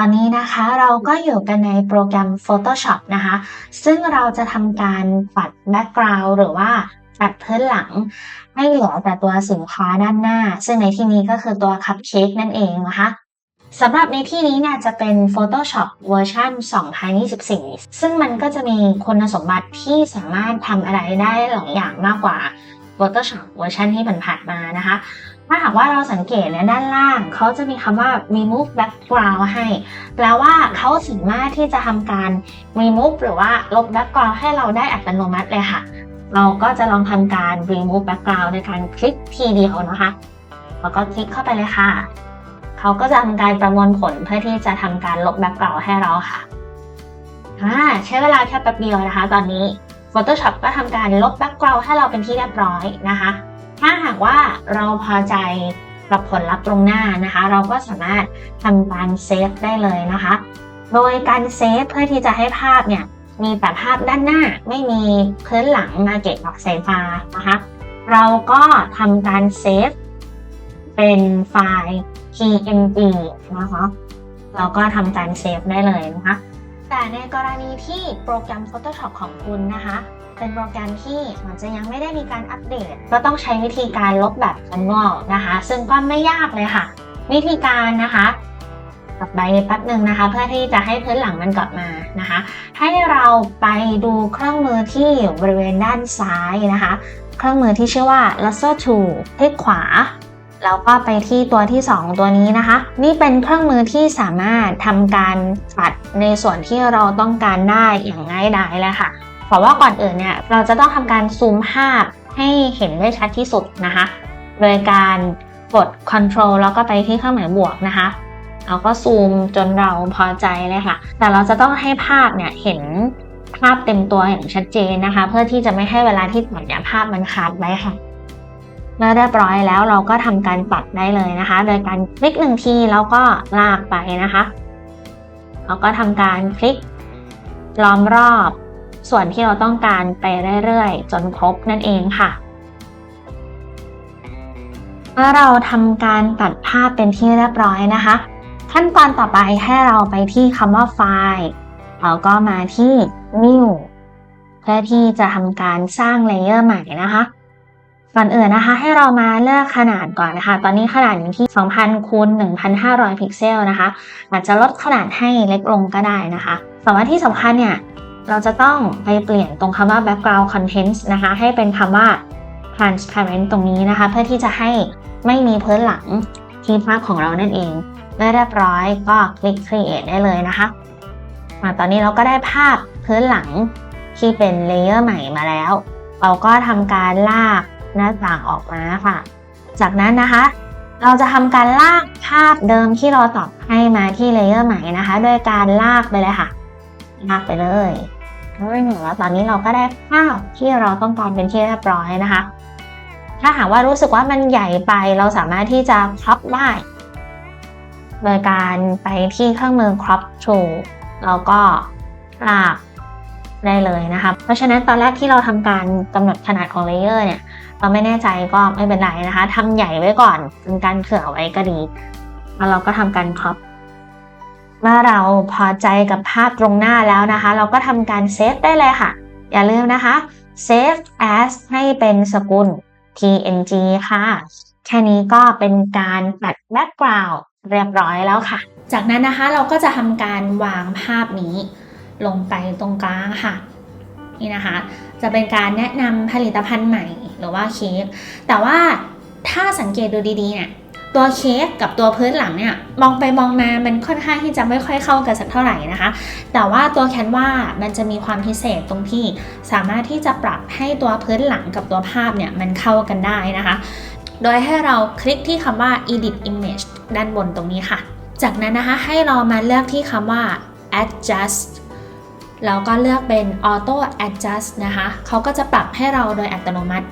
ตอนนี้นะคะเราก็อยู่กันในโปรแกรม Photoshop นะคะ ซึ่งเราจะทำการปัด background หรือว่าปัดพื้นหลัง ให้เหลือแต่ตัวสินค้าด้านหน้า ซึ่งในที่นี้ก็คือตัว Cupcake นั่นเองนะคะสำหรับในที่นี้เนี่ยจะเป็น Photoshop เวอร์ชัน2024 ซึ่งมันก็จะมีคุณสมบัติที่สามารถทำอะไรได้หลายอย่างมากกว่า Photoshop เวอร์ชันที่ผ่านๆมานะคะ ถ้าหากว่าเราสังเกตเนี่ยด้านล่างเขาจะมีคำว่า remove background ให้ แปลว่าเขาสามารถที่จะทำการ remove หรือว่าลบ background ให้เราได้อัตโนมัติเลยค่ะ เราก็จะลองทำการ remove background ในการคลิกทีเดียวนะคะ แล้วก็คลิกเข้าไปเลยค่ะ เขาก็จะทำการประมวลผลเพื่อที่จะทำการลบ background ให้เราค่ะใช้เวลาแค่แป๊บเดียวนะคะ ตอนนี้ Photoshop ก็ทำการลบ background ให้เราเป็นที่เรียบร้อยนะคะ ถ้าหากว่าเราพอใจกับผลลัพธ์ตรงหน้านะคะ เราก็สามารถทำการเซฟได้เลยนะคะ โดยการเซฟเพื่อที่จะให้ภาพเนี่ยมีแต่ภาพด้านหน้าไม่มีพื้นหลังมาเก็บกับสายฟ้านะคะ เราก็ทำการเซฟเป็นไฟล์ PNG นะคะเราก็ทำการเซฟได้เลยนะคะ แต่ในกรณีที่โปรแกรม Photoshop ของคุณนะคะ เป็นโปรแกรมที่อาจจะยังไม่ได้มีการอัปเดต ก็ต้องใช้วิธีการลบแบบ manual นะคะ ซึ่งก็ไม่ยากเลยค่ะ วิธีการนะคะกลับไปแป๊บหนึ่งนะคะ เพื่อที่จะให้พื้นหลังมันกลับมานะคะ ให้เราไปดูเครื่องมือที่อยู่บริเวณด้านซ้ายนะคะ เครื่องมือที่ชื่อว่า lasso tool คลิกขวาแล้วก็ไปที่ตัวที่ 2 ตัวนี้นะคะ นี่เป็นเครื่องมือที่สามารถทำการปัดในส่วนที่เราต้องการได้อย่างง่ายดายเลยค่ะ เพราะว่าก่อนอื่นเนี่ยเราจะต้องทำการซูมภาพให้เห็นได้ชัดที่สุดนะคะ โดยการกด control แล้วก็ไปที่เครื่องหมายบวกนะคะเราก็ซูมจนเราพอใจเลยค่ะ แต่เราจะต้องให้ภาพเนี่ยเห็นภาพเต็มตัวอย่างชัดเจนนะคะ เพื่อที่จะไม่ให้เวลาที่ปัดเนี่ยภาพมันขาดไว้ค่ะเมื่อเรียบร้อยแล้วเราก็ทำการปัดได้เลยนะคะ โดยการคลิกหนึ่งทีแล้วก็ลากไปนะคะ เราก็ทำการคลิกล้อมรอบ ส่วนที่เราต้องการไปเรื่อยๆ จนครบนั่นเองค่ะเมื่อเราทำการตัดภาพเป็นที่เรียบร้อยนะคะ ขั้นตอนต่อไปให้เราไปที่คำว่าไฟล์แล้วก็มาที่ new เพื่อที่จะทำการสร้างเลเยอร์ใหม่นะคะก่อนอื่นนะคะ ให้เรามาเลือกขนาดก่อนนะคะ ตอนนี้ขนาดอยู่ที่ 2,000คูณ1,500 พิกเซลนะคะ อาจจะลดขนาดให้เล็กลงก็ได้นะคะ แต่ว่าที่สำคัญเนี่ย เราจะต้องไปเปลี่ยนตรงคำว่า background contents นะคะ ให้เป็นคำว่า transparent ตรงนี้นะคะ เพื่อที่จะให้ไม่มีพื้นหลังที่ภาพของเรานั่นเองเมื่อเรียบร้อยก็คลิก create ได้เลยนะคะมาตอนนี้เราก็ได้ภาพพื้นหลังที่เป็นเลเยอร์ใหม่มาแล้ว เราก็ทำการลากหน้าต่างออกมาค่ะ จากนั้นนะคะ เราจะทำการลากภาพเดิมที่เราตอบให้มาที่เลเยอร์ใหม่นะคะ ด้วยการลากไปเลยค่ะ ลากไปเลย ไม่เหนือตอนนี้เราก็ได้ภาพที่เราต้องการเป็นที่เรียบร้อยนะคะ ถ้าหากว่ารู้สึกว่ามันใหญ่ไปเราสามารถที่จะครอปได้ โดยการไปที่เครื่องมือ crop tool แล้วก็ลากได้เลยนะคะ เพราะฉะนั้นตอนแรกที่เราทำการกำหนดขนาดของเลเยอร์เนี่ยเราไม่แน่ใจก็ไม่เป็นไรนะคะทำใหญ่ไว้ก่อนเป็นการเผื่อไว้ก็ดีแล้วเราก็ทำการ crop เมื่อเราพอใจกับภาพตรงหน้าแล้วนะคะ เราก็ทำการเซฟได้เลยค่ะ อย่าลืมนะคะ save as ให้เป็นสกุล png ค่ะ แค่นี้ก็เป็นการตัด background เรียบร้อยแล้วค่ะ จากนั้นนะคะเราก็จะทำการวางภาพนี้ ลงไปตรงกลางค่ะ นี่นะคะ จะเป็นการแนะนำผลิตภัณฑ์ใหม่หรือว่าเค้กแต่ว่าถ้าสังเกตดูดีๆเนี่ย ตัวเค้กกับตัวพื้นหลังเนี่ยมองไปมองมามันค่อนข้างที่จะไม่ค่อยเข้ากันสักเท่าไหร่นะคะ แต่ว่าตัวแคนวามันจะมีความพิเศษตรงที่สามารถที่จะปรับให้ตัวพื้นหลังกับตัวภาพเนี่ยมันเข้ากันได้นะคะ โดยให้เราคลิกที่คำว่า edit image ด้านบนตรงนี้ค่ะ จากนั้นนะคะให้เรามาเลือกที่คำว่า adjust แล้วก็เลือกเป็น auto adjust นะคะ เขาก็จะปรับให้เราโดยอัตโนมัติ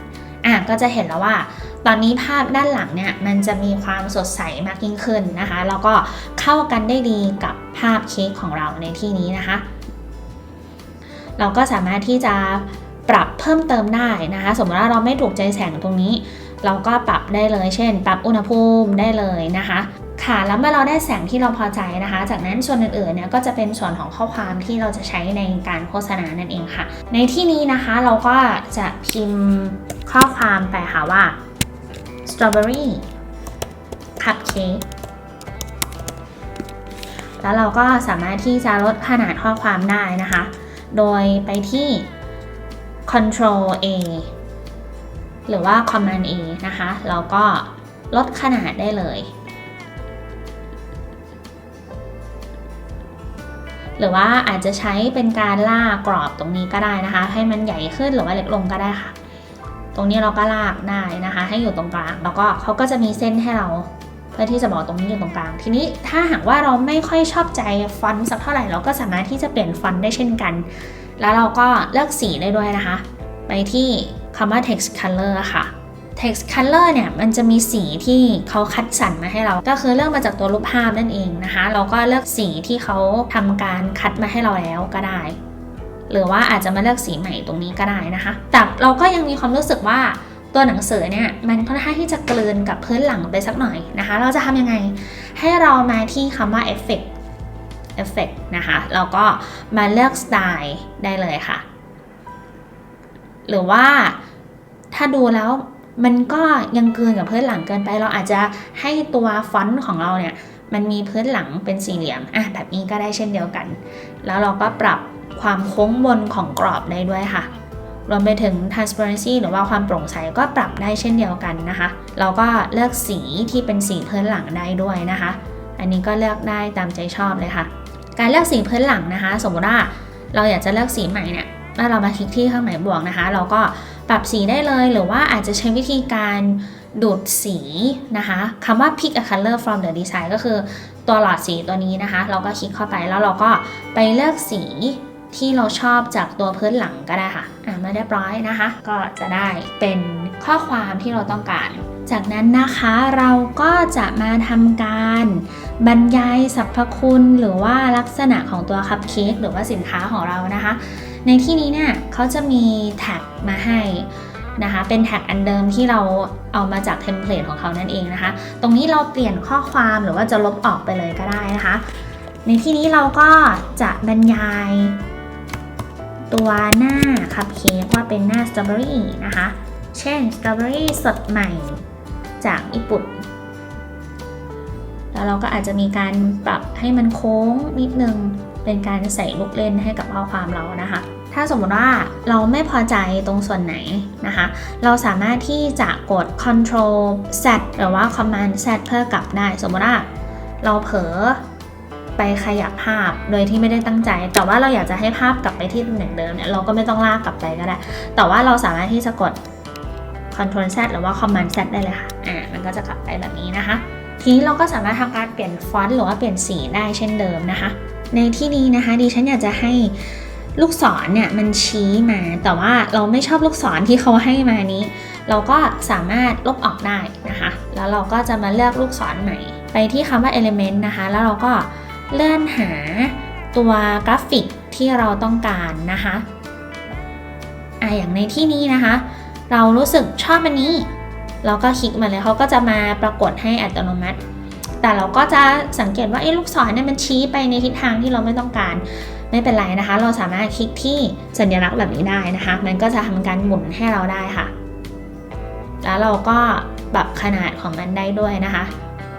อะก็จะเห็นแล้วว่า ตอนนี้ภาพด้านหลังเนี่ยมันจะมีความสดใสมากยิ่งขึ้นนะคะ แล้วก็เข้ากันได้ดีกับภาพเค้กของเราในที่นี้นะคะ เราก็สามารถที่จะปรับเพิ่มเติมได้นะคะ สมมติว่าเราไม่ถูกใจแสงตรงนี้ เราก็ปรับได้เลย เช่น ปรับอุณหภูมิได้เลยนะคะค่ะแล้วเมื่อเราได้แสงที่เราพอใจนะคะ จากนั้นส่วนอื่นๆเนี่ยก็จะเป็นส่วนของข้อความที่เราจะใช้ในการโฆษณานั่นเองค่ะ ในที่นี้นะคะเราก็จะพิมพ์ข้อความไปค่ะว่า strawberry cupcake แล้วเราก็สามารถที่จะลดขนาดข้อความได้นะคะ โดยไปที่ control A หรือว่า command A นะคะ แล้วก็ลดขนาดได้เลย หรือว่าอาจจะใช้เป็นการลากกรอบตรงนี้ก็ได้นะคะ ให้มันใหญ่ขึ้นหรือว่าเล็กลงก็ได้ค่ะ ตรงนี้เราก็ลากได้นะคะ ให้อยู่ตรงกลาง แล้วก็เขาก็จะมีเส้นให้เราเพื่อที่จะบอกตรงนี้อยู่ตรงกลาง ทีนี้ถ้าหากว่าเราไม่ค่อยชอบใจฟอนต์สักเท่าไหร่เราก็สามารถที่จะเปลี่ยนฟอนต์ได้เช่นกัน แล้วเราก็เลือกสีได้ด้วยนะคะ ไปที่คำว่า text color ค่ะ text color เนี่ยมันจะมีสีที่เขาคัดสรรมาให้เรา ก็คือเลือกมาจากตัวรูปภาพนั่นเองนะคะ เราก็เลือกสีที่เขาทำการคัดมาให้เราแล้วก็ได้ หรือว่าอาจจะมาเลือกสีใหม่ตรงนี้ก็ได้นะคะ แต่เราก็ยังมีความรู้สึกว่าตัวหนังสือเนี่ยมันค่อนข้างที่จะกลืนกับพื้นหลังไปสักหน่อยนะคะ เราจะทำยังไงให้เรามาที่คำว่า effect effect นะคะแล้วก็มาเลือกสไตล์ได้เลยค่ะ หรือว่าถ้าดูแล้วมันก็ยังเกินกับพื้นหลังเกินไป เราอาจจะให้ตัวฟอนต์ของเราเนี่ย มันมีพื้นหลังเป็นสี่เหลี่ยมอะแบบนี้ก็ได้เช่นเดียวกัน แล้วเราก็ปรับ ความโค้งบนของกรอบได้ด้วยค่ะ รวมไปถึง transparency หรือว่าความโปร่งใสก็ปรับได้เช่นเดียวกันนะคะเราก็เลือกสีที่เป็นสีพื้นหลังได้ด้วยนะคะ อันนี้ก็เลือกได้ตามใจชอบเลยค่ะ การเลือกสีพื้นหลังนะคะ สมมติว่าเราอยากจะเลือกสีใหม่เนี่ยเมื่อเรามาคลิกที่เครื่องหมายบวกนะคะ เราก็ปรับสีได้เลยหรือว่าอาจจะใช้วิธีการดูดสีนะคะคำว่า pick a color from the design ก็คือตัวหลอดสีตัวนี้นะคะ เราก็คลิกเข้าไปแล้วเราก็ไปเลือกสี ที่เราชอบจากตัวพื้นหลังก็ได้ค่ะ อะมาเรียบร้อยนะคะ ก็จะได้เป็นข้อความที่เราต้องการ จากนั้นนะคะเราก็จะมาทำการบรรยายสรรพคุณหรือว่าลักษณะของตัวคัพเค้กหรือว่าสินค้าของเรานะคะ ในที่นี้เนี่ยเขาจะมีแท็กมาให้นะคะเป็นแท็กอันเดิมที่เราเอามาจากเทมเพลตของเขานั่นเองนะคะ ตรงนี้เราเปลี่ยนข้อความหรือว่าจะลบออกไปเลยก็ได้นะคะ ในที่นี้เราก็จะบรรยาย ตัวหน้าคัพเค้กว่าเป็นหน้าสตรอเบอรี่นะคะ เช่นสตรอเบอรี่สดใหม่จากญี่ปุ่น แล้วเราก็อาจจะมีการปรับให้มันโค้งนิดนึง เป็นการใส่ลูกเล่นให้กับข้อความเรานะคะ ถ้าสมมติว่าเราไม่พอใจตรงส่วนไหนนะคะ เราสามารถที่จะกด Ctrl Z หรือว่า Command Z เพื่อกลับได้ สมมติว่าเราเผลอ ไปขยับภาพโดยที่ไม่ได้ตั้งใจ แต่ว่าเราอยากจะให้ภาพกลับไปที่ตำแหน่งเดิมเนี่ยเราก็ไม่ต้องลากกลับไปก็ได้ แต่ว่าเราสามารถที่จะกด Ctrl Z หรือว่า Command Z ได้เลยค่ะ อ่า มันก็จะกลับไปแบบนี้นะคะ ทีนี้เราก็สามารถทำการเปลี่ยนฟอนต์หรือว่าเปลี่ยนสีได้เช่นเดิมนะคะ ในที่นี้นะคะดิฉันอยากจะให้ลูกศรเนี่ยมันชี้มา แต่ว่าเราไม่ชอบลูกศรที่เขาให้มานี้ เราก็สามารถลบออกได้นะคะ แล้วเราก็จะมาเลือกลูกศรใหม่ ไปที่คำว่า element นะคะ แล้วเราก็ เลื่อนหาตัวกราฟิกที่เราต้องการนะคะอะอย่างในที่นี้นะคะ เรารู้สึกชอบอันนี้ เราก็คลิกมาเลยเขาก็จะมาปรากฏให้อัตโนมัติ แต่เราก็จะสังเกตว่าไอ้ลูกศรเนี่ยมันชี้ไปในทิศทางที่เราไม่ต้องการไม่เป็นไรนะคะ เราสามารถคลิกที่สัญลักษณ์แบบนี้ได้นะคะ มันก็จะทำการหมุนให้เราได้ค่ะ แล้วเราก็ปรับขนาดของมันได้ด้วยนะคะ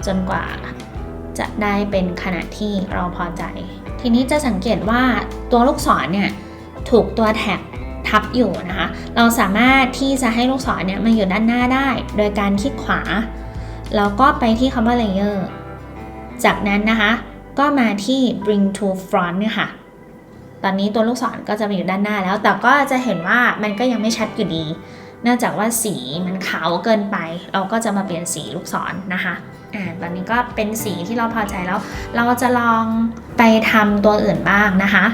จนกว่า จะได้เป็นขนาดที่เราพอใจ ทีนี้จะสังเกตว่าตัวลูกศรเนี่ยถูกตัวแท็กทับอยู่นะคะ เราสามารถที่จะให้ลูกศรเนี่ยมาอยู่ด้านหน้าได้ โดยการคลิกขวา แล้วก็ไปที่คำว่า layer จากนั้นนะคะ ก็มาที่ bring to front เนี่ยค่ะ ตอนนี้ตัวลูกศรก็จะมาอยู่ด้านหน้าแล้ว แต่ก็จะเห็นว่ามันก็ยังไม่ชัดอยู่ดี เนื่องจากว่าสีมันขาวเกินไป เราก็จะมาเปลี่ยนสีลูกศรนะคะ อ่าตอนนี้ก็เป็นสีที่เราพอใจแล้ว เราจะลองไปทำตัวอื่นบ้างนะคะ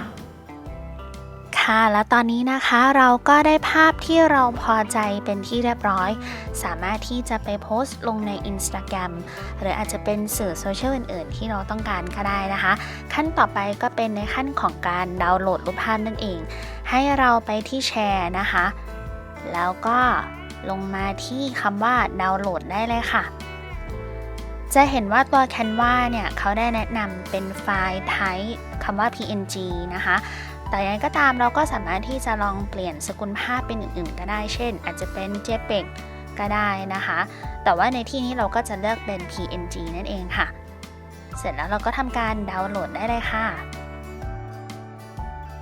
ค่ะแล้วตอนนี้นะคะเราก็ได้ภาพที่เราพอใจเป็นที่เรียบร้อย สามารถที่จะไปโพสต์ลงใน Instagram หรืออาจจะเป็นสื่อโซเชียลอื่นๆ ที่เราต้องการก็ได้นะคะ ขั้นต่อไปก็เป็นในขั้นของการดาวน์โหลดรูปภาพนั่นเอง ให้เราไปที่แชร์นะคะ แล้วก็ลงมาที่คำว่าดาวน์โหลดได้เลยค่ะ จะเห็นว่าตัว Canva เนี่ยเขาได้แนะนำเป็นไฟล์ type คำว่า PNG นะคะ แต่ยังไงก็ตามเราก็สามารถที่จะลองเปลี่ยนสกุลภาพเป็นอื่นๆ ก็ได้ เช่น อาจจะเป็น JPEG ก็ได้นะคะ แต่ว่าในที่นี้เราก็จะเลือกเป็น PNG นั่นเองค่ะ เสร็จแล้วเราก็ทำการดาวน์โหลดได้เลยค่ะ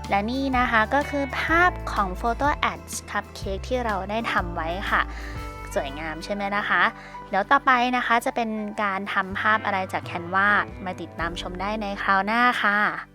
และนี่นะคะก็คือภาพของ Photo Ads Cupcake ที่เราได้ทำไว้ค่ะ สวยงามใช่ไหมนะคะ เดี๋ยวต่อไปนะคะจะเป็นการทำภาพอะไรจากแคนวามาติดตามชมได้ในคราวหน้าค่ะ